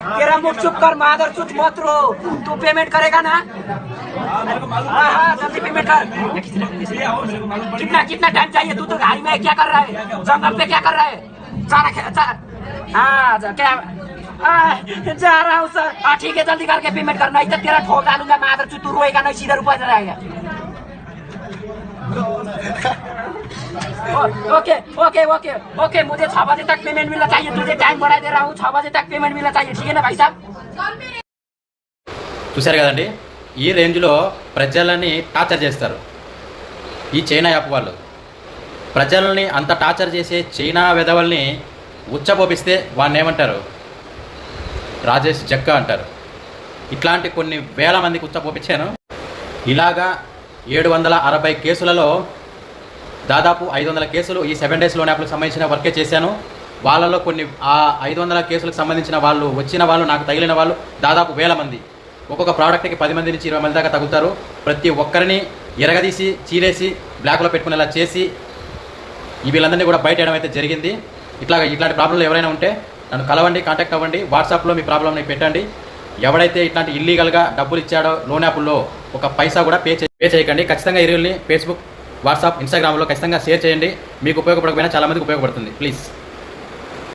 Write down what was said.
तेरा मुख चुप कर, मादर चुप मत रो तू पेमेंट करेगा ना? हाँ हाँ जल्दी पेमेंट कर। कितना कितना टाइम चाहिए? तू तो गाड़ी में क्या कर रहा है? जंगल पे क्या कर रहा है? सारा हाँ क्या जा रहा हूँ, सर। हाँ ठीक है, जल्दी करके पेमेंट करना तो तेरा ठोक डालूँगा, मादर चुप, तू रोएगा नहीं, सीधा रुपया रहेगा। ओके ओके ओके ओके मुझे छह बजे तक पेमेंट मिलना चाहिए तुझे टाइम बढ़ा दे रहा हूँ छह बजे तक पेमेंट मिलना चाहिए ठीक है ना भाई साहब చూశారు కదండి ఈ రేంజ్లో ప్రజలని టార్చర్ చేస్తారు ఈ చైనా యాప్ వాళ్ళు ప్రజల్ని అంత టార్చర్ చేసే చైనా వెధవల్ని ఉచ్చపోపిస్తే వాడిని ఏమంటారు రాజేష్ జక్క అంటారు ఇట్లాంటి కొన్ని వేల మందికి ఉచ్చపోపించాను ఇలాగా ఏడు వందల అరవై కేసులలో దాదాపు ఐదు వందల కేసులు ఈ సెవెన్ డేస్ లోన్ యాప్లకు సంబంధించిన వర్కే చేశాను. వాళ్ళలో కొన్ని ఆ ఐదు వందల కేసులకు సంబంధించిన వాళ్ళు వచ్చిన వాళ్ళు నాకు తగిలిన వాళ్ళు దాదాపు వేల మంది. ఒక్కొక్క ప్రోడక్ట్కి పది మంది నుంచి ఇరవై మంది దాకా తగ్గుతారు ప్రతి ఒక్కరిని ఎరగదీసి చీరేసి బ్లాక్లో పెట్టుకునేలా చేసి వీళ్ళందరినీ కూడా బయట వేయడం అయితే జరిగింది. ఇట్లా ఇట్లాంటి ప్రాబ్లంలు ఎవరైనా ఉంటే నన్ను కలవండి కాంటాక్ట్ అవ్వండి. వాట్సాప్లో మీ ప్రాబ్లమ్ని పెట్టండి. ఎవడైతే ఇట్లాంటి ఇల్లీగల్గా డబ్బులు ఇచ్చాడో లోన్ యాప్లో ఒక పైసా కూడా పే చే పే చేయకండి. ఖచ్చితంగా ఇరువుల్ని ఫేస్బుక్ వాట్సాప్ ఇన్స్టాగ్రామ్లో ఖచ్చితంగా షేర్ చేయండి. మీకు ఉపయోగపడకపోయినా చాలా మందికి ఉపయోగపడుతుంది. ప్లీజ్.